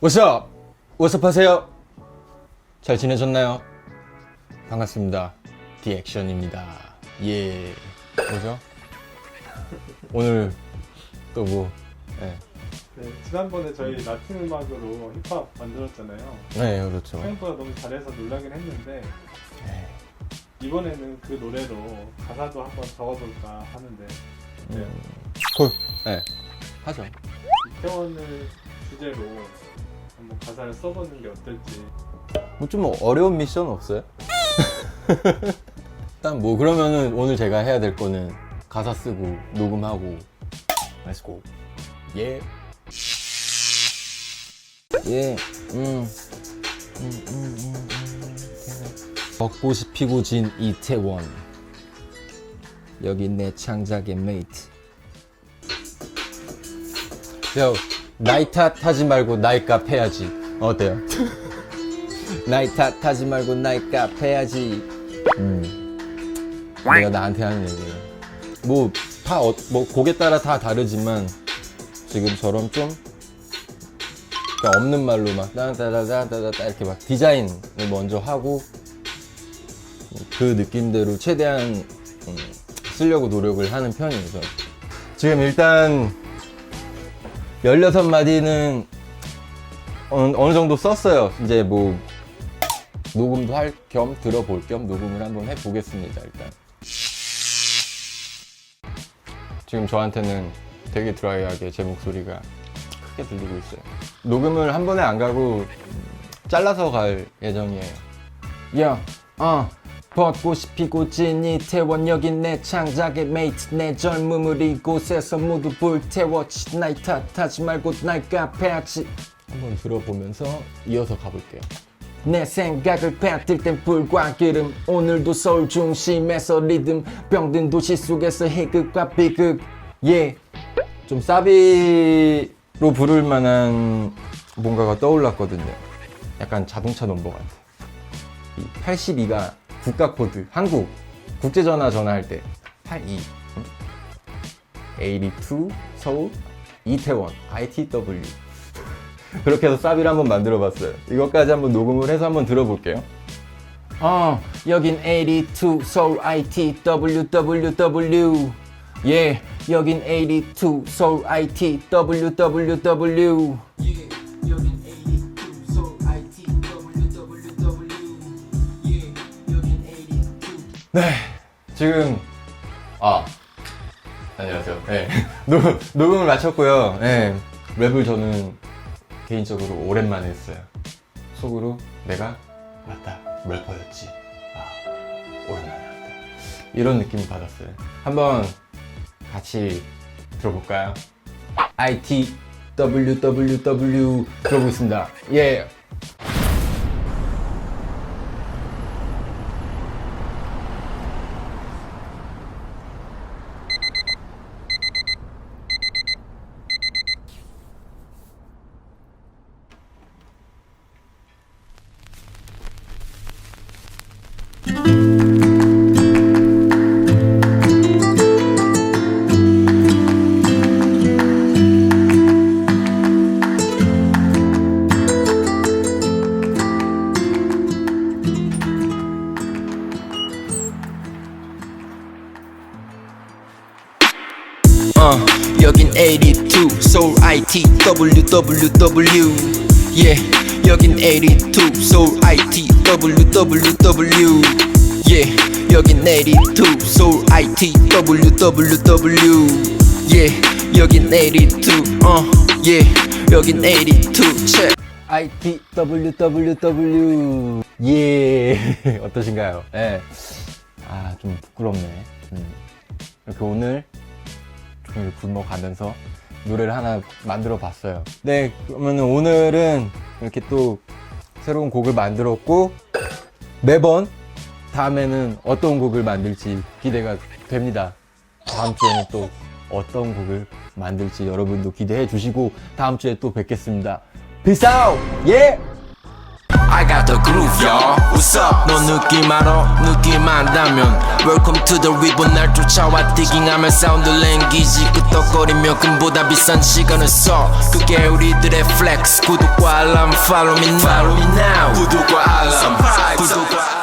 What's up? What's up 하세요? 잘 지내셨나요? 반갑습니다. 디액션입니다. 예. 뭐죠? 오늘 또 뭐, 네. 네, 지난번에 저희 라틴 음악으로 힙합 만들었잖아요. 네, 그렇죠. 생각보다 너무 잘해서 놀라긴 했는데 네. 이번에는 그 노래로 가사도 한번 적어볼까 하는데 네, 음, 콜. 네. 하죠. 이태원을 주제로 한번 가사를 써보는 게 어떨지 뭐좀 어려운 미션 없어요? 일단 뭐 그러면은 오늘 제가 해야 될 거는 가사 쓰고 녹음하고 go. 예. 예. 음. 음, 음, 음, 음. 벚꽃이 피고 진 이태원. 여기 내 창작의 메이트. 야, 나이 탓하지 말고 나이 값 해야지. 어때요? 나이 탓하지 말고 나이 값 해야지. 음. 내가 나한테 하는 얘기예요. 뭐, 다, 어, 뭐, 곡에 따라 다 다르지만, 지금처럼 좀, 그냥 없는 말로 막, 따다다다다다 이렇게 막 디자인을 먼저 하고, 그 느낌대로 최대한 음, 쓰려고 노력을 하는. 저는. 지금 일단, 16마디는 어느, 정도 썼어요. 이제 뭐, 녹음도 할 겸 들어볼 겸 녹음을 한번 해보겠습니다, 일단. 지금 저한테는 되게 드라이하게 제 목소리가 크게 들리고 있어요. 녹음을 한 번에 안 가고 음, 잘라서 갈 예정이에요. 야, 어, 벚꽃이 피고 진 이태원 여기 내 창작의 메이트 내 젊음을 이곳에서 모두 불태웠지 나이 탓하지 말고 날 갚아야지. 한번 들어보면서 이어서 가볼게요. 내 생각을 빼앗을 땐 불과 기름. 오늘도 서울 중심에서 리듬. 병든 도시 속에서 희극과 비극. 예좀 사비로 부를 만한 뭔가가 떠올랐거든요. 약간 자동차 넘버 같아 이 82가 국가 코드 한국 국제 전화 전화할 때 82 음? 82 서울 이태원 ITW 그렇게 해서 사비를 한번 만들어 봤어요. 이것까지 한번 녹음을 해서 한번 들어볼게요. 어, 여긴 82 서울 IT WWW. 예, 여긴 82 서울 IT WWW. 네, 지금 아 안녕하세요. 네, 녹음 녹음을 마쳤고요. 네, 랩을 저는 개인적으로 오랜만에 했어요. 속으로 내가 맞다 래퍼였지. 아 오랜만에 한다. 이런 느낌 받았어요. 한번 같이 들어볼까요? IT WWW 들어보겠습니다. 예. 여긴 82 서울 IT WWW. Yeah, 여긴 82 서울 IT WWW. Yeah, 여긴 82 서울 IT WWW. Yeah, 여긴 82. 어, yeah, 여긴 82. check. IT WWW 예 어떠신가요? 예. 아좀 부끄럽네. 음. 이렇게 오늘 굶어가면서 노래를 하나 만들어 봤어요. 네, 그러면 오늘은 이렇게 또 새로운 곡을 만들었고 매번 다음에는 어떤 곡을 만들지 기대가 됩니다. 다음 주에는 또 어떤 곡을 만들지 여러분도 기대해 주시고 다음 주에 또 뵙겠습니다. Peace out! 예! I got the groove y'all What's up 너 느낌 알아 느낌 안다면 Welcome to the ribbon 날 쫓아와 디깅하며 사운드 랭귀지 끄떡거리며 금보다 비싼 시간을 써 그게 우리들의 플렉스 구독과 알람 follow me now, me now. 구독과 알람